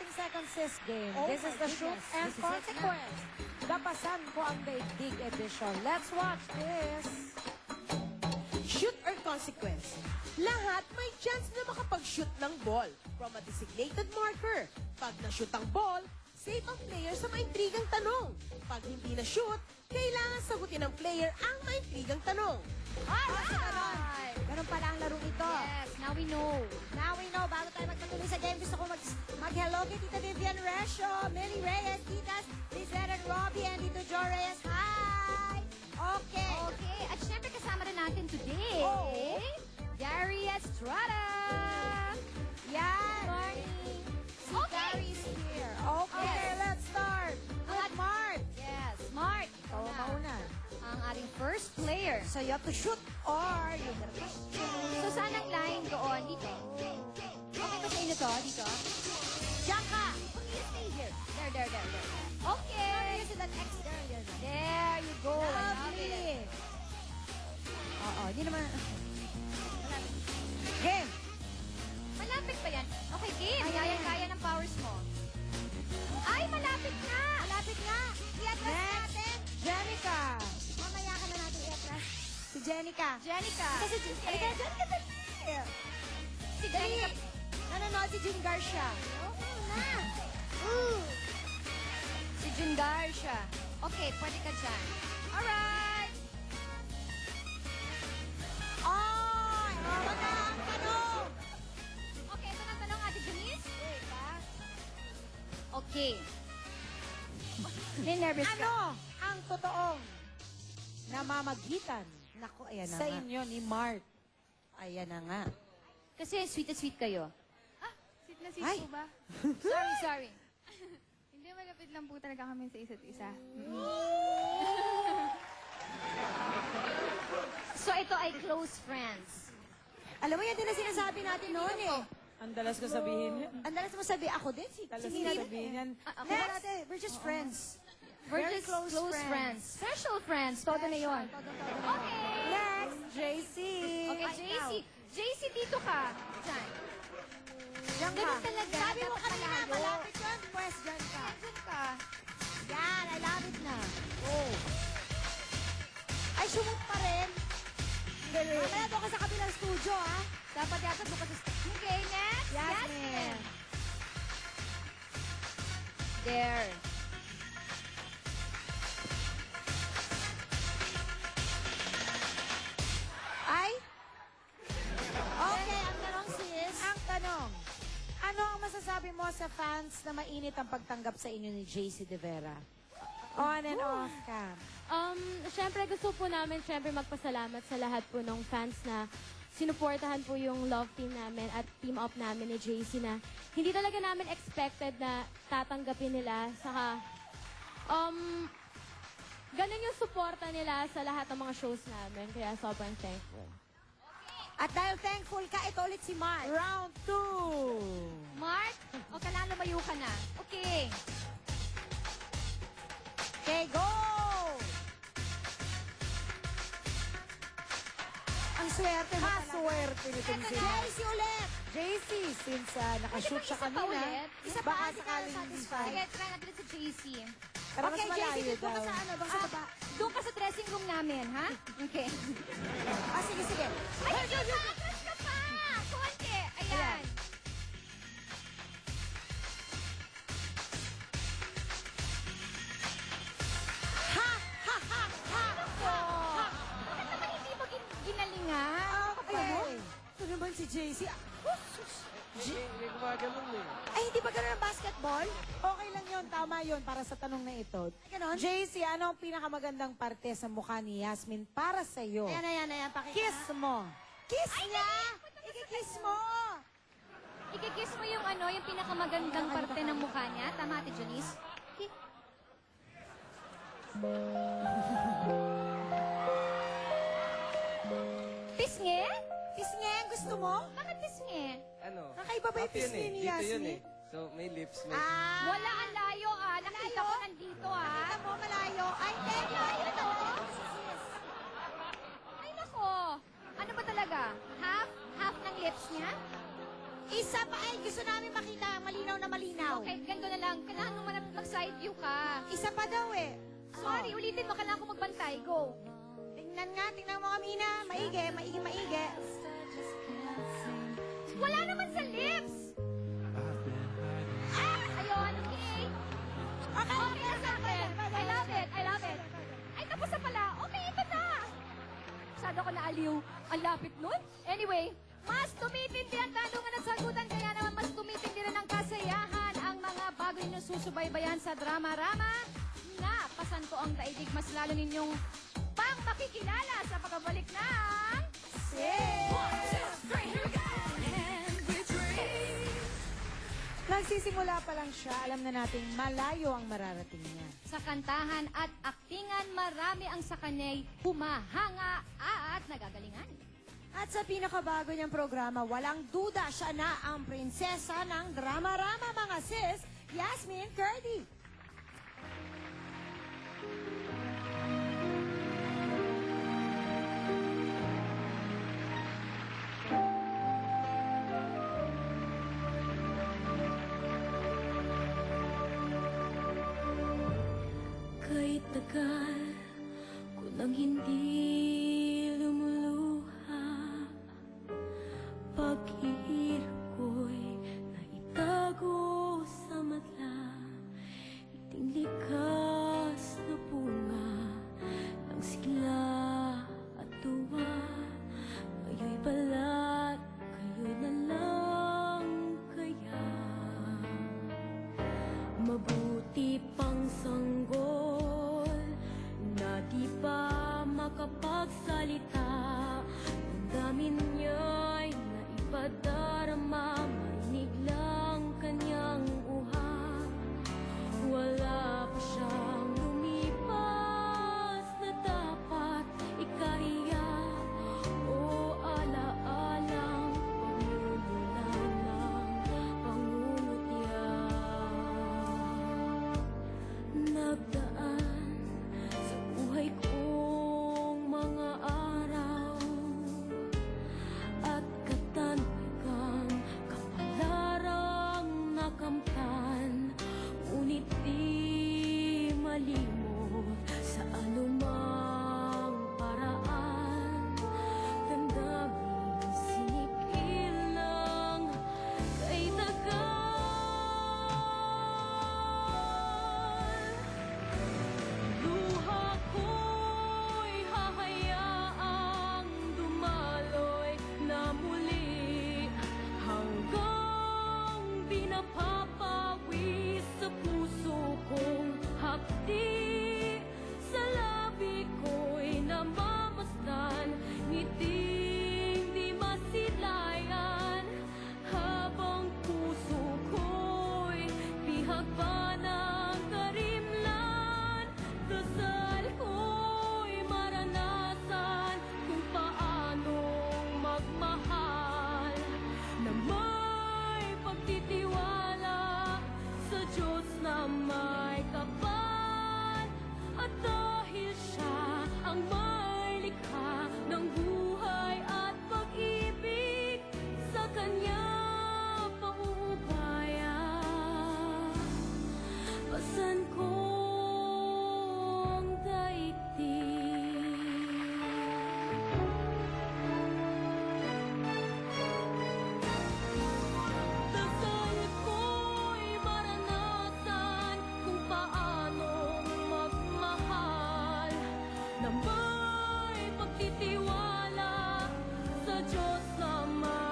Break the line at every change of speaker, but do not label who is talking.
ating second sis game.
Oh
this is the shoot
goodness.
and
This
consequence. Dapasan ko ang daigdig edition. Let's watch this.
Shoot or consequence. Lahat may chance na makapag-shoot ng ball from a designated marker. Pag na-shoot ang ball, safe ang player sa maintrigang tanong. Pag hindi na-shoot, kailangan sagutin ng player ang maintrigang tanong.
Alright! Ganun pala ang larong ito.
Yes, now we know.
Now we know, bago tayo magpatuloy sa game, gusto ko mag, mag-hello kay Tita Vivian Resio, Millie Reyes, Titas, Lizette and Robbie, and Tito Joe Reyes. Hi! Okay.
Okay, at syempre kasama rin natin today,
Oh.
Gary Estrada.
Yan.
Ating first player.
So you have to shoot or you have to
So saan ang line doon? Dito. Okay ba sa inyo to? Dito?
Diyan ka.
Okay, you stay here. There, there, there, there. Okay.
Use that X there.
There you go.
Lovely. Oo, hindi naman. Jenica. Kasi si Jenica. Jenica, dali.
Si Jenica.
Nanonood si Jim Garcia.
Okay na. Ooh. Si Jun Garcia. Okay, pwede ka dyan. Alright.
Ay! Tama na ang tanong.
Okay, ito na tanong, Ate Janice. Okay. May nervous ka.
Ano ang totoong namamagitan
Naku, ayan
sa inyo ni Mart? Ayan na nga.
Kasi sweet na sweet kayo.
Ah, sweet na sweet
Ay.
po ba?
Sorry, sorry.
Hindi, malapit lang po talaga kami sa isa't isa.
So ito ay close friends.
Alam mo, yan din ang sinasabi natin noon eh.
Ang dalas ko sabihin yun.
Ang dalas mo sabi, ako din, si,
Dalas
si
ko
Nina.
sabihin yan.
Ah,
Next, we're just friends.
We're
Very
just
close
close,
friends.
friends. Special friends. Todo na yon. Okay.
Next, JC.
Okay, JC. JC, dito ka. Diyan.
Diyan ka.
Ganun talaga.
Sabi mo
Dapat
kanina,
malayo.
malapit yun, pwes, dyan ka.
Diyan ka.
Yan, I love it na. Oh. Ay, sumut pa rin. Mamaya doon ka sa kabilang studio, ha?
Dapat yata bukas sa... Okay, next.
Yasmin.
There.
Na mainit ang pagtanggap sa inyo ni JC De Vera? On and off cam.
Um, syempre gusto po namin syempre magpasalamat sa lahat po ng fans na sinuportahan po yung love team namin at team up namin ni JC na hindi talaga namin expected na tatanggapin nila. Saka, um, ganun yung suporta nila sa lahat ng mga shows namin. Kaya sobrang thankful.
At dahil thankful ka, ito ulit si Mark.
Round two!
Mark, o kailangan lumayo ka na. Okay.
Okay, go! Ang swerte mo talaga.
Swerte nito
Ito na, JC ulit!
JC, since uh, nakashoot
Pwede
siya
ba isa pa
kanina,
ulit?
Isa pa,
baka
hindi ka
sakaling
satisfied.
Sige, try natin sa JC.
Pero mas
Okay, JC,
malayo
dito ka
daw.
sa ano, bang sa
Ah,
baba.
Doon ka sa dressing room namin, ha? Okay.
Ah, sige, sige.
Ay, hindi ka! Atras ka pa! Konti! Ayan.
Ha! Ha! Ha! Ha! Ha!
Bakit naman hindi mo gin ginalingan?
Okay. Ito naman si JC. Ay, hindi ba ganun ang basketball?
Okay lang yun, tama yun para sa tanong na ito.
Ganon?
JC, ano ang pinakamagandang parte sa mukha ni Yasmin para sa iyo?
Ayan, ayan, ayan. Pakita.
Kiss mo.
Kiss niya! Ikikiss mo!
Ikikiss mo yung ano, yung pinakamagandang parte ng mukha niya. Tama, Ate Janice? Pisngi?
lips
ni
Dito yun
eh.
eh. So, may lips, may...
Ah,
Wala ang layo ah. Nakita ko nandito ah.
Nakita mo malayo. Ay, eh,
layo to. Ay, nako. Ano ba talaga? Half? Half ng lips niya?
Isa pa ay gusto namin makita malinaw na malinaw.
Okay, ganito na lang. Kailangan mo man mag-side view ka.
Isa pa daw eh.
Sorry, ah. ulitin mo. Kailangan ko magbantay. Go.
Tingnan nga, tingnan mo kami na. Maigi, maigi,
maigi. Ang lapit nun. Anyway, mas tumitindi ang tanungan at sagutan, kaya naman mas tumitindi rin ang kasayahan ang mga bago ninyong susubaybayan sa drama-rama na pasanto ang daigdig. Mas lalo ninyong pang makikilala sa pagbalik ng... Six! One, two, three, here
Nagsisimula pa lang siya, alam na nating malayo ang mararating niya.
Sa kantahan at aktingan, marami ang sa kanya'y humahanga at nagagalingan.
At sa pinakabago niyang programa, walang duda siya na ang prinsesa ng drama-rama mga sis, Yasmin Curdy.
God. out. zaman